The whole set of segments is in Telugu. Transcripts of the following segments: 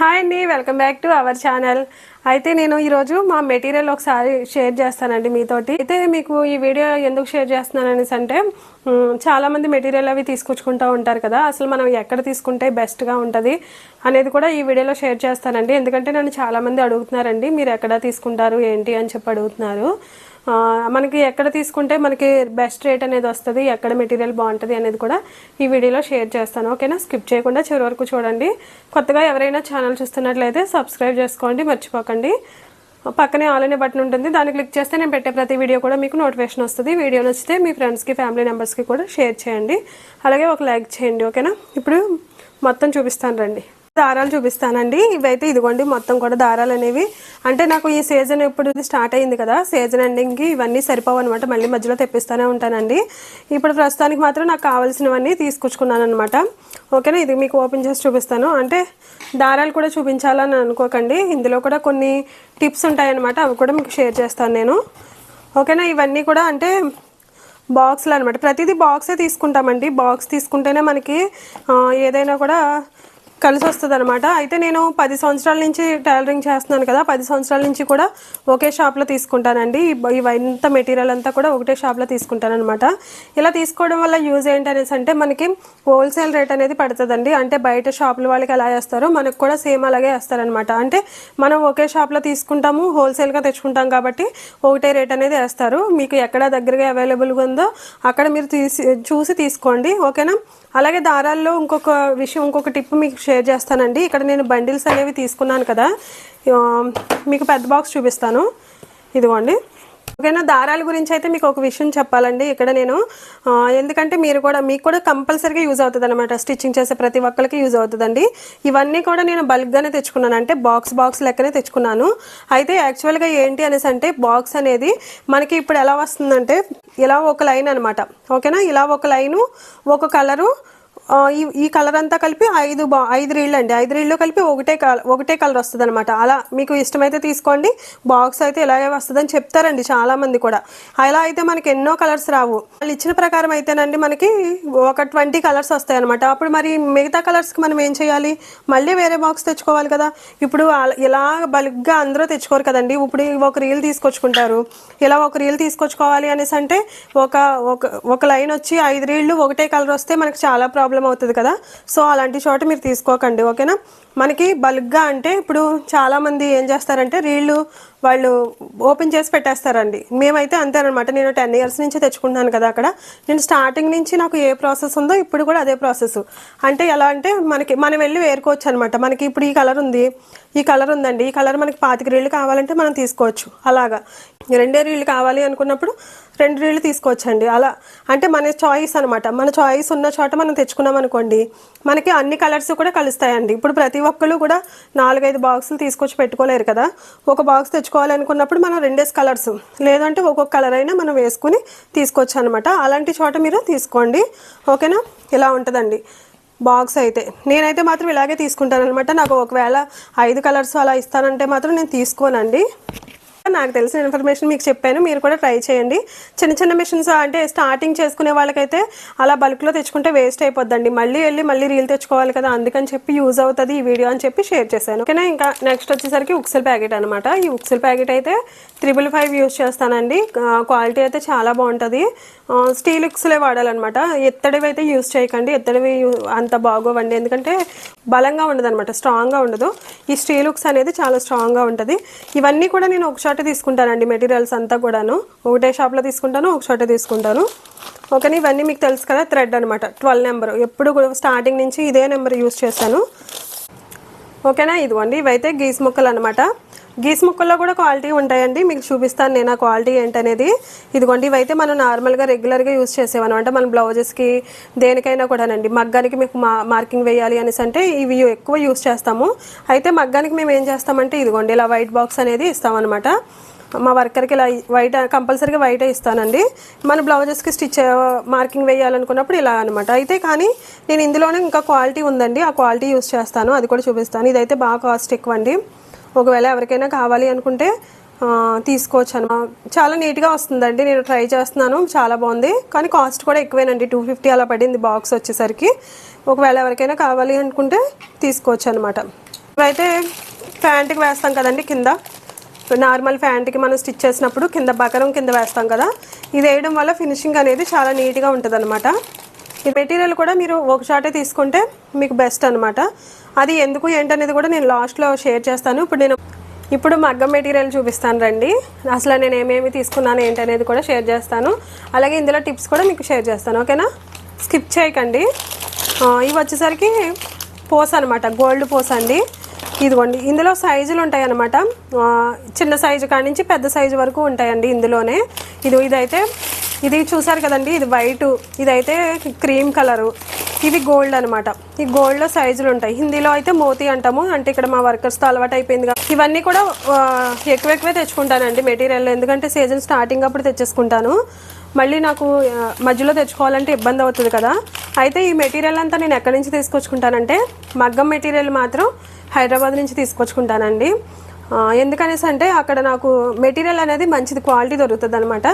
హాయ్ అండి welcome back to our channel అయితే నేను ఈరోజు మా మెటీరియల్ ఒకసారి షేర్ చేస్తానండి మీతోటి. అయితే మీకు ఈ వీడియో ఎందుకు షేర్ చేస్తున్నాను అనేసి అంటే చాలామంది మెటీరియల్ అవి తీసుకొచ్చుకుంటూ ఉంటారు కదా. అసలు మనం ఎక్కడ తీసుకుంటే బెస్ట్గా ఉంటుంది అనేది కూడా ఈ వీడియోలో షేర్ చేస్తానండి. ఎందుకంటే నన్ను చాలా మంది అడుగుతున్నారండి మీరు ఎక్కడ తీసుకుంటారు ఏంటి అని చెప్పి అడుగుతున్నారు. మనకి ఎక్కడ తీసుకుంటే మనకి బెస్ట్ రేట్ అనేది వస్తుంది ఎక్కడ మెటీరియల్ బాగుంటుంది అనేది కూడా ఈ వీడియోలో షేర్ చేస్తాను. ఓకేనా స్కిప్ చేయకుండా చివరి వరకు చూడండి. కొత్తగా ఎవరైనా ఛానల్ చూస్తున్నట్లయితే సబ్స్క్రైబ్ చేసుకోండి మర్చిపోకండి. పక్కనే ఆల్ అనే బటన్ ఉంటుంది. దాన్ని క్లిక్ చేస్తే నేను పెట్టే ప్రతి వీడియో కూడా మీకు నోటిఫికేషన్ వస్తుంది. వీడియో నచ్చితే మీ ఫ్రెండ్స్కి ఫ్యామిలీ మెంబర్స్కి కూడా షేర్ చేయండి. అలాగే ఒక లైక్ చేయండి. ఓకేనా ఇప్పుడు మొత్తం చూపిస్తాను రండి. దారాలు చూపిస్తానండి. ఇవైతే ఇదిగోండి మొత్తం కూడా దారాలు అనేవి. అంటే నాకు ఈ సీజన్ ఇప్పుడు స్టార్ట్ అయింది కదా సీజన్ ఎండింగ్కి ఇవన్నీ సరిపోవు అనమాట మళ్ళీ మధ్యలో తెప్పిస్తూనే ఉంటానండి. ఇప్పుడు ప్రస్తుతానికి మాత్రం నాకు కావాల్సినవన్నీ తీసుకొచ్చుకున్నాను అనమాట ఓకేనా? ఇది మీకు ఓపెన్ చేసి చూపిస్తాను. అంటే దారాలు కూడా చూపించాలని అనుకోకండి. ఇందులో కూడా కొన్ని టిప్స్ ఉంటాయన్నమాట. అవి కూడా మీకు షేర్ చేస్తాను నేను. ఓకేనా? ఇవన్నీ కూడా అంటే బాక్స్లు అనమాట ప్రతిదీ బాక్సే తీసుకుంటామండి. బాక్స్ తీసుకుంటేనే మనకి ఏదైనా కూడా కలిసి వస్తుంది అనమాట అయితే నేను పది సంవత్సరాల నుంచి టైలరింగ్ చేస్తున్నాను కదా పది సంవత్సరాల నుంచి కూడా ఒకే షాప్లో తీసుకుంటానండి. ఇవంత మెటీరియల్ అంతా కూడా ఒకటే షాప్లో తీసుకుంటాను అనమాట ఇలా తీసుకోవడం వల్ల యూజ్ ఏంటి అనేసి అంటే మనకి హోల్సేల్ రేట్ అనేది పడుతుందండి. అంటే బయట షాపుల వాళ్ళకి ఎలా వేస్తారో మనకు కూడా సేమ్ అలాగే వేస్తారనమాట అంటే మనం ఒకే షాప్లో తీసుకుంటాము హోల్సేల్గా తెచ్చుకుంటాం కాబట్టి ఒకటే రేట్ అనేది వేస్తారు. మీకు ఎక్కడ దగ్గరగా అవైలబుల్గా ఉందో అక్కడ మీరు తీసి చూసి తీసుకోండి. ఓకేనా? అలాగే దారాల్లో ఇంకొక విషయం ఇంకొక టిప్ మీకు షేర్ చేస్తానండి. ఇక్కడ నేను బండిల్స్ అనేవి తీసుకున్నాను కదా. మీకు పెద్ద బాక్స్ చూపిస్తాను. ఇదిగోండి. ఓకేనా దారాల గురించి అయితే మీకు ఒక విషయం చెప్పాలండి. ఇక్కడ నేను ఎందుకంటే మీరు కూడా మీకు కూడా కంపల్సరీగా యూజ్ అవుతుంది అనమాట స్టిచ్చింగ్ చేసే ప్రతి ఒక్కరికి యూజ్ అవుతుందండి. ఇవన్నీ కూడా నేను బల్క్గానే తెచ్చుకున్నాను. అంటే బాక్స్ బాక్స్ లెక్కనే తెచ్చుకున్నాను. అయితే యాక్చువల్గా ఏంటి అనేసి అంటే బాక్స్ అనేది మనకి ఇప్పుడు ఎలా వస్తుందంటే ఇలా ఒక లైన్ అనమాట ఓకేనా ఇలా ఒక లైను ఒక కలరు ఈ ఈ కలర్ అంతా కలిపి ఐదు బా ఐదు రీళ్ళు అండి. ఐదు రీళ్ళు కలిపి ఒకటే కలర్ ఒకటే కలర్ వస్తుంది అనమాట అలా మీకు ఇష్టమైతే తీసుకోండి. బాక్స్ అయితే ఇలాగే వస్తుందని చెప్తారండి చాలామంది కూడా. అలా అయితే మనకి ఎన్నో కలర్స్ రావు. వాళ్ళు ఇచ్చిన ప్రకారం అయితేనండి మనకి ఒక ట్వంటీ కలర్స్ వస్తాయి అనమాట అప్పుడు మరి మిగతా కలర్స్కి మనం ఏం చేయాలి? మళ్ళీ వేరే బాక్స్ తెచ్చుకోవాలి కదా. ఇప్పుడు ఇలా బల్క్గా అందరూ తెచ్చుకోరు కదండి. ఇప్పుడు ఒక రీల్ తీసుకొచ్చుకుంటారు. ఇలా ఒక రీల్ తీసుకొచ్చుకోవాలి అనేసి అంటే ఒక ఒక ఒక లైన్ వచ్చి ఐదు రీళ్ళు ఒకటే కలర్ వస్తే మనకి చాలా ప్రాబ్లం అవుతుంది కదా? సో అలాంటి చోట మీరు తీసుకోకండి ఓకేనా? మనకి బల్క్గా అంటే ఇప్పుడు చాలామంది ఏం చేస్తారంటే రీళ్ళు వాళ్ళు ఓపెన్ చేసి పెట్టేస్తారండి. మేమైతే అంతేనమాట నేను టెన్ ఇయర్స్ నుంచి తెచ్చుకుంటున్నాను కదా అక్కడ. నేను స్టార్టింగ్ నుంచి నాకు ఏ ప్రాసెస్ ఉందో ఇప్పుడు కూడా అదే ప్రాసెస్. అంటే ఎలా అంటే మనకి మనం వెళ్ళి వేరుకోవచ్చు అనమాట మనకి ఇప్పుడు ఈ కలర్ ఉంది ఈ కలర్ ఉందండి. ఈ కలర్ మనకి పాతిక రీళ్ళు కావాలంటే మనం తీసుకోవచ్చు. అలాగా. రెండే రీళ్ళు కావాలి అనుకున్నప్పుడు రెండు రీళ్ళు తీసుకోవచ్చండి. అలా అంటే మన చాయిస్ అనమాట మన చాయిస్ ఉన్న చోట మనం తెచ్చుకున్నాం అనుకోండి మనకి అన్ని కలర్స్ కూడా కలుస్తాయండి. ఇప్పుడు ప్రతి ఒక్కరు కూడా నాలుగైదు బాక్సులు తీసుకొచ్చి పెట్టుకోలేరు కదా. ఒక బాక్స్ తెచ్చుకోవాలనుకున్నప్పుడు మనం రెండేసి కలర్స్ లేదంటే ఒక్కొక్క కలర్ అయినా మనం వేసుకుని తీసుకోవచ్చు అనమాట అలాంటి చోట మీరు తీసుకోండి. ఓకేనా? ఇలా ఉంటుందండి. బాక్స్ అయితే. నేనైతే మాత్రం ఇలాగే తీసుకుంటాను అనమాట నాకు ఒకవేళ ఐదు కలర్స్ అలా ఇస్తానంటే మాత్రం నేను తీసుకోనండి. నాకు తెలిసిన ఇన్ఫర్మేషన్ మీకు చెప్పాను. మీరు కూడా ట్రై చేయండి. చిన్న చిన్న మిషన్స్ అంటే స్టార్టింగ్ చేసుకునే వాళ్ళకైతే అలా బల్క్లో తెచ్చుకుంటే వేస్ట్ అయిపోద్దండి. మళ్ళీ వెళ్ళి మళ్ళీ రీల్ తెచ్చుకోవాలి కదా అందుకని చెప్పి యూజ్ అవుతుంది ఈ వీడియో అని చెప్పి షేర్ చేశాను. ఓకేనా? ఇంకా నెక్స్ట్ వచ్చేసరికి ఉక్సెల్ ప్యాకెట్ అనమాట ఈ ఉక్సెల్ ప్యాకెట్ అయితే త్రిబుల్ ఫైవ్ యూజ్ చేస్తానండి. క్వాలిటీ అయితే చాలా బాగుంటుంది. స్టీల్ ఉక్స్లే వాడాలన్నమాట. ఎత్తడివి అయితే యూజ్ చేయకండి. ఎత్తడివి అంత బాగోవండి. ఎందుకంటే బలంగా ఉండదు అనమాట స్ట్రాంగ్గా ఉండదు. ఈ స్టీల్ ఉక్స్ అనేది చాలా స్ట్రాంగ్గా ఉంటుంది. ఇవన్నీ కూడా నేను ఒక చోట తీసుకుంటానండి మెటీరియల్స్ అంతా కూడాను. ఒకటే షాప్లో తీసుకుంటాను ఒక చోట తీసుకుంటాను. ఓకేనా? ఇవన్నీ మీకు తెలుసు కదా థ్రెడ్ అనమాట ట్వెల్వ్ నెంబర్. ఎప్పుడు కూడా స్టార్టింగ్ నుంచి ఇదే నెంబర్ యూజ్ చేస్తాను. ఓకేనా? ఇదిగోండి ఇవైతే గీస్ ముక్కలు అనమాట గీస్ ముక్కల్లో కూడా క్వాలిటీ ఉంటాయండి. మీకు చూపిస్తాను నేను ఆ క్వాలిటీ ఏంటనేది. ఇదిగోండి ఇవైతే మనం నార్మల్గా రెగ్యులర్గా యూస్ చేసేవన్నమాట మన బ్లౌజెస్కి దేనికైనా కూడానండి. మగ్గానికి మీకు మా మార్కింగ్ వేయాలి అనేసి అంటే ఇవి ఎక్కువ యూస్ చేస్తాము. అయితే మగ్గానికి మేము ఏం చేస్తామంటే ఇదిగోండి ఇలా వైట్ బాక్స్ అనేది ఇస్తామన్నమాట. మా వర్కర్కి ఇలా వైట్ కంపల్సరీగా వైటే ఇస్తానండి. మన బ్లౌజెస్కి స్టిచ్ మార్కింగ్ వేయాలనుకున్నప్పుడు ఇలా అనమాట అయితే కానీ నేను ఇందులోనే ఇంకా క్వాలిటీ ఉందండి. ఆ క్వాలిటీ యూస్ చేస్తాను. అది కూడా చూపిస్తాను. ఇదైతే బాగా కాస్ట్ ఎక్కువ అండి ఒకవేళ ఎవరికైనా కావాలి అనుకుంటే తీసుకోవచ్చు అన్న. చాలా నీట్గా వస్తుందండి. నేను ట్రై చేస్తున్నాను. చాలా బాగుంది. కానీ కాస్ట్ కూడా ఎక్కువేనండి. టూ ఫిఫ్టీ అలా పడింది బాక్స్ వచ్చేసరికి. ఒకవేళ ఎవరికైనా కావాలి అనుకుంటే తీసుకోవచ్చు అనమాట ఇవైతే ప్యాంట్కి వేస్తాం కదండి కింద. నార్మల్ ప్యాంట్కి మనం స్టిచ్ చేసినప్పుడు కింద బకరం కింద వేస్తాం కదా. ఇది వేయడం వల్ల ఫినిషింగ్ అనేది చాలా నీట్గా ఉంటుంది అనమాట ఈ మెటీరియల్ కూడా మీరు ఒక షాటే తీసుకుంటే మీకు బెస్ట్ అనమాట అది ఎందుకు ఏంటనేది కూడా నేను లాస్ట్లో షేర్ చేస్తాను. ఇప్పుడు నేను ఇప్పుడు మగ్గం మెటీరియల్ చూపిస్తాను రండి. అసలు నేను ఏమేమి తీసుకున్నాను ఏంటనేది కూడా షేర్ చేస్తాను. అలాగే ఇందులో టిప్స్ కూడా మీకు షేర్ చేస్తాను. ఓకేనా స్కిప్ చేయకండి. ఇవి వచ్చేసరికి పోస్ అనమాట గోల్డ్ పోస్ అండి. ఇదిగోండి. ఇందులో సైజులు ఉంటాయి అనమాట చిన్న సైజు కాడి నుంచి పెద్ద సైజు వరకు ఉంటాయండి ఇందులోనే. ఇది ఇదైతే ఇది చూసారు కదండి ఇది వైట్ ఇదైతే క్రీమ్ కలరు. ఇది గోల్డ్ అనమాట ఈ గోల్డ్లో సైజులు ఉంటాయి. హిందీలో అయితే మోతీ అంటాము అంటే ఇక్కడ మా వర్కర్స్తో అలవాటు అయిపోయింది ఇవన్నీ కూడా ఎక్కువ ఎక్కువే తెచ్చుకుంటానండి మెటీరియల్. ఎందుకంటే సీజన్ స్టార్టింగ్ అప్పుడు తెచ్చేసుకుంటాను. మళ్ళీ నాకు మధ్యలో తెచ్చుకోవాలంటే ఇబ్బంది అవుతుంది కదా. అయితే ఈ మెటీరియల్ అంతా నేను ఎక్కడి నుంచి తీసుకొచ్చుకుంటానంటే మగ్గం మెటీరియల్ మాత్రం హైదరాబాద్ నుంచి తీసుకొచ్చుకుంటానండి. ఎందుకనేసి అంటే అక్కడ నాకు మెటీరియల్ అనేది మంచిది క్వాలిటీ దొరుకుతుంది అనమాట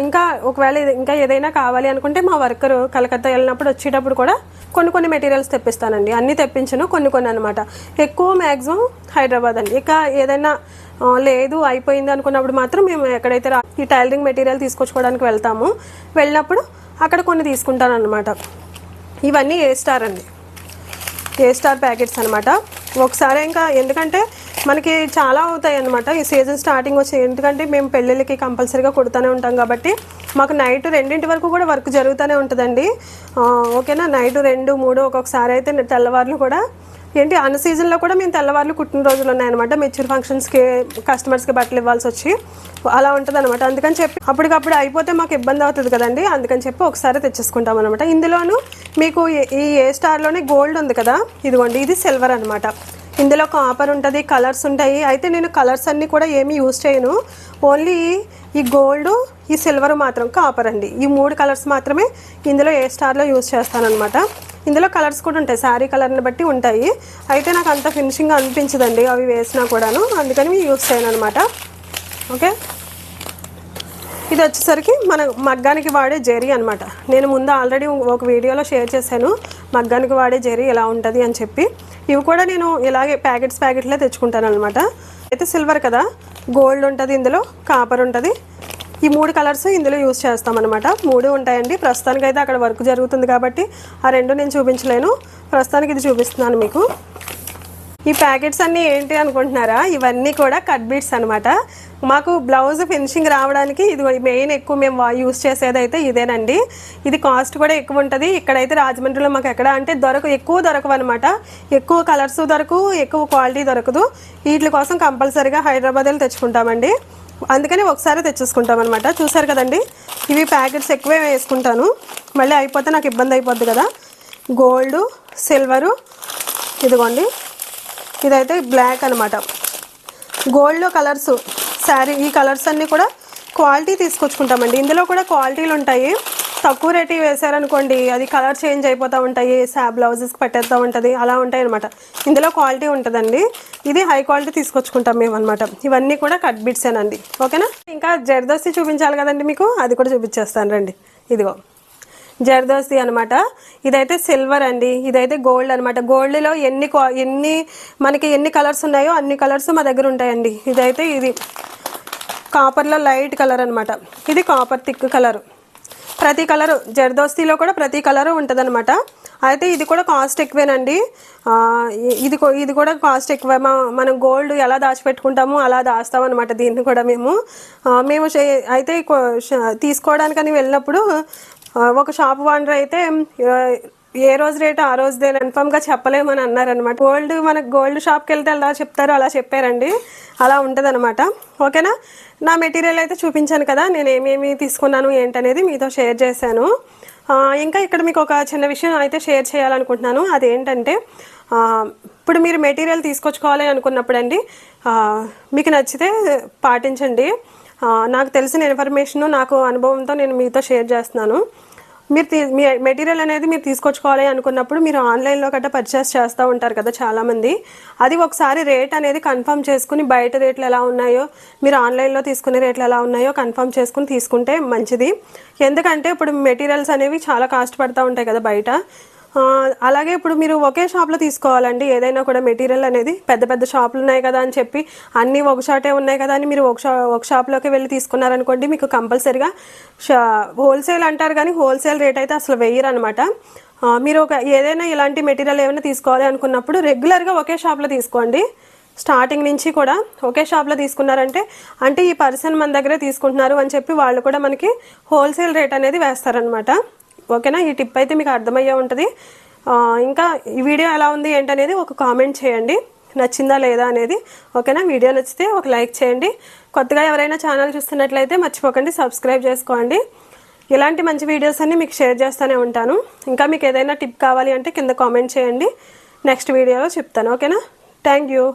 ఇంకా ఒకవేళ ఇంకా ఏదైనా కావాలి అనుకుంటే మా వర్కర్ కలకత్తా వెళ్ళినప్పుడు వచ్చేటప్పుడు కూడా కొన్ని కొన్ని మెటీరియల్స్ తెప్పిస్తానండి. అన్నీ తెప్పించను కొన్ని కొన్ని అనమాట ఎక్కువ మ్యాక్సిమం హైదరాబాద్ అండి. ఇక ఏదైనా లేదు అయిపోయింది అనుకున్నప్పుడు మాత్రం మేము ఎక్కడైతే రా- ఈ టైలరింగ్ మెటీరియల్ తీసుకొచ్చుకోవడానికి వెళ్తాము వెళ్ళినప్పుడు అక్కడ కొన్ని తీసుకుంటాను అనమాట ఇవన్నీ ఏ స్టార్ అండి. ఏ స్టార్ ప్యాకెట్స్ అనమాట ఒకసారి ఇంకా ఎందుకంటే మనకి చాలా అవుతాయి అనమాట ఈ సీజన్ స్టార్టింగ్ వచ్చి ఎందుకంటే మేము పెళ్ళిళ్ళకి కంపల్సరీగా కుడుతూనే ఉంటాం కాబట్టి మాకు నైట్ రెండింటి వరకు కూడా వర్క్ జరుగుతూనే ఉంటుందండి. ఓకేనా? నైట్ రెండు మూడు ఒక్కొక్కసారి అయితే తెల్లవారులు కూడా ఏంటి అన్న సీజన్లో కూడా మేము తెల్లవారులు కుట్టిన రోజులు ఉన్నాయన్నమాట మెచ్యూర్ ఫంక్షన్స్కి కస్టమర్స్కి బట్టలు ఇవ్వాల్సి వచ్చి అలా ఉంటుంది అనమాట అందుకని చెప్పి అప్పటికప్పుడు అయిపోతే మాకు ఇబ్బంది అవుతుంది కదండి. అందుకని చెప్పి ఒకసారి తెచ్చేసుకుంటాం అనమాట ఇందులోను మీకు ఈ ఏ స్టార్లోనే గోల్డ్ ఉంది కదా. ఇదిగోండి ఇది సిల్వర్ అనమాట ఇందులో కాపర్ ఉంటుంది కలర్స్ ఉంటాయి. అయితే నేను కలర్స్ అన్నీ కూడా ఏమి యూజ్ చేయను. ఓన్లీ ఈ గోల్డ్ ఈ సిల్వర్ మాత్రం కాపర్ అండి. ఈ మూడు కలర్స్ మాత్రమే ఇందులో ఏ స్టార్లో యూజ్ చేస్తానమాట ఇందులో కలర్స్ కూడా ఉంటాయి శారీ కలర్ని బట్టి ఉంటాయి. అయితే నాకు అంత ఫినిషింగ్ అనిపించదండి అవి వేసినా కూడాను. అందుకని యూజ్ చేయను అనమాట ఓకే? ఇది వచ్చేసరికి మన మగ్గానికి వాడే జెరీ అనమాట నేను ముందు ఆల్రెడీ ఒక వీడియోలో షేర్ చేశాను మగ్గానికి వాడే జెరీ ఎలా ఉంటుంది అని చెప్పి. ఇవి కూడా నేను ఇలాగే ప్యాకెట్స్ ప్యాకెట్లే తెచ్చుకుంటాను అనమాట అయితే సిల్వర్ కదా గోల్డ్ ఉంటుంది ఇందులో కాపర్ ఉంటుంది. ఈ మూడు కలర్స్ ఇందులో యూస్ చేస్తామన్నమాట మూడు ఉంటాయండి. ప్రస్తుతానికి అయితే అక్కడ వర్క్ జరుగుతుంది కాబట్టి ఆ రెండు నేను చూపించలేను. ప్రస్తుతానికి ఇది చూపిస్తున్నాను మీకు. ఈ ప్యాకెట్స్ అన్నీ ఏంటి అనుకుంటున్నారా? ఇవన్నీ కూడా కట్ బీట్స్ అనమాట మాకు బ్లౌజ్ ఫినిషింగ్ రావడానికి ఇది మెయిన్ ఎక్కువ మేము యూస్ చేసేది అయితే ఇదేనండి. ఇది కాస్ట్ కూడా ఎక్కువ ఉంటుంది. ఇక్కడైతే రాజమండ్రిలో మాకు ఎక్కడ అంటే దొరక ఎక్కువ దొరకవు అనమాట ఎక్కువ కలర్స్ దొరకు ఎక్కువ క్వాలిటీ దొరకదు. వీటి కోసం కంపల్సరీగా హైదరాబాద్ వెళ్ళి తెచ్చుకుంటామండి. అందుకని ఒకసారి తెచ్చేసుకుంటాం అనమాట చూసారు కదండి? ఇవి ప్యాకెట్స్ ఎక్కువే వేసుకుంటాను. మళ్ళీ అయిపోతే నాకు ఇబ్బంది అయిపోద్ది కదా. గోల్డ్ సిల్వరు ఇదిగోండి. ఇదైతే బ్లాక్ అనమాట గోల్డ్లో కలర్స్ శారీ ఈ కలర్స్ అన్నీ కూడా క్వాలిటీ తీసుకొచ్చుకుంటామండి. ఇందులో కూడా క్వాలిటీలు ఉంటాయి. తక్కువ రేటు వేసారనుకోండి అది కలర్ చేంజ్ అయిపోతూ ఉంటాయి. సా బ్లౌజెస్కి పెట్టేస్తూ ఉంటుంది. అలా ఉంటాయి అనమాట ఇందులో క్వాలిటీ ఉంటుందండి. ఇది హై క్వాలిటీ తీసుకొచ్చుకుంటాం మేము అనమాట ఇవన్నీ కూడా కట్ బిట్సేనండి. ఓకేనా? ఇంకా జర్దోసి చూపించాలి కదండి మీకు? అది కూడా చూపించేస్తాను రండి. ఇదిగో. జర్దోసి అనమాట ఇదైతే సిల్వర్ అండి. ఇదైతే గోల్డ్ అనమాట గోల్డ్లో ఎన్ని ఎన్ని మనకి ఎన్ని కలర్స్ ఉన్నాయో అన్ని కలర్స్ మా దగ్గర ఉంటాయండి. ఇదైతే ఇది కాపర్లో లైట్ కలర్ అనమాట ఇది కాపర్ థిక్ కలర్. ప్రతి కలరు జర్దోస్తీలో కూడా ప్రతి కలరు ఉంటుందన్నమాట. అయితే ఇది కూడా కాస్ట్ ఎక్కువేనండి. ఇది ఇది కూడా కాస్ట్ ఎక్కువ. మా- మనం గోల్డ్ ఎలా దాచిపెట్టుకుంటామో అలా దాస్తాం అనమాట దీన్ని కూడా మేము. మేము అయితే తీసుకోవడానికని వెళ్ళినప్పుడు ఒక షాప్ ఓనర్ అయితే ఏ రోజు రేటు ఆ రోజుదే కన్ఫర్మ్గా చెప్పలేమని అన్నారనమాట గోల్డ్ మనకు గోల్డ్ షాప్కి వెళ్తే ఎలా చెప్తారో అలా చెప్పారండి. అలా ఉంటుంది ఓకేనా? నా మెటీరియల్ అయితే చూపించాను కదా. నేను ఏమేమి తీసుకున్నాను ఏంటనేది మీతో షేర్ చేశాను. ఇంకా ఇక్కడ మీకు ఒక చిన్న విషయం అయితే షేర్ చేయాలనుకుంటున్నాను. అదేంటంటే ఇప్పుడు మీరు మెటీరియల్ తీసుకొచ్చుకోవాలి అనుకున్నప్పుడు అండి మీకు నచ్చితే పాటించండి. నాకు తెలిసిన ఇన్ఫర్మేషన్ నాకు అనుభవంతో నేను మీతో షేర్ చేస్తున్నాను. మీరు తీ- మీ మెటీరియల్ అనేది మీరు తీసుకొచ్చుకోవాలి అనుకున్నప్పుడు మీరు ఆన్లైన్లో గట్రా పర్చేస్ చేస్తూ ఉంటారు కదా చాలామంది. అది ఒకసారి రేట్ అనేది కన్ఫర్మ్ చేసుకుని బయట రేట్లు ఎలా ఉన్నాయో మీరు ఆన్లైన్లో తీసుకునే రేట్లు ఎలా ఉన్నాయో కన్ఫర్మ్ చేసుకుని తీసుకుంటే మంచిది. ఎందుకంటే ఇప్పుడు మెటీరియల్స్ అనేవి చాలా కాస్ట్ పడుతూ ఉంటాయి కదా బయట. అలాగే ఇప్పుడు మీరు ఒకే షాప్లో తీసుకోవాలండి. ఏదైనా కూడా మెటీరియల్ అనేది పెద్ద పెద్ద షాపులు ఉన్నాయి కదా అని చెప్పి అన్నీ ఒక షాటే ఉన్నాయి కదా అని మీరు ఒక షా ఒక షాప్లోకి వెళ్ళి తీసుకున్నారనుకోండి మీకు కంపల్సరిగా షా హోల్సేల్ అంటారు కానీ హోల్సేల్ రేట్ అయితే అసలు వెయ్యరు అనమాట మీరు ఒక ఏదైనా ఇలాంటి మెటీరియల్ ఏమైనా తీసుకోవాలి అనుకున్నప్పుడు రెగ్యులర్గా ఒకే షాప్లో తీసుకోండి. స్టార్టింగ్ నుంచి కూడా ఒకే షాప్లో తీసుకున్నారంటే అంటే ఈ పర్సన్ మన దగ్గరే తీసుకుంటున్నారు అని చెప్పి వాళ్ళు కూడా మనకి హోల్సేల్ రేట్ అనేది వేస్తారనమాట ఓకేనా? ఈ టిప్ అయితే మీకు అర్థమయ్యే ఉంటుంది. ఇంకా ఈ వీడియో ఎలా ఉంది ఏంటనేది ఒక కామెంట్ చేయండి. నచ్చిందా లేదా అనేది ఓకేనా? వీడియో నచ్చితే ఒక లైక్ చేయండి. కొత్తగా ఎవరైనా ఛానల్ చూస్తున్నట్లయితే మర్చిపోకండి సబ్స్క్రైబ్ చేసుకోండి. ఇలాంటి మంచి వీడియోస్ అన్ని మీకు షేర్ చేస్తూనే ఉంటాను. ఇంకా మీకు ఏదైనా టిప్ కావాలి అంటే కింద కామెంట్ చేయండి. నెక్స్ట్ వీడియోలో చెప్తాను ఓకేనా? Thank you.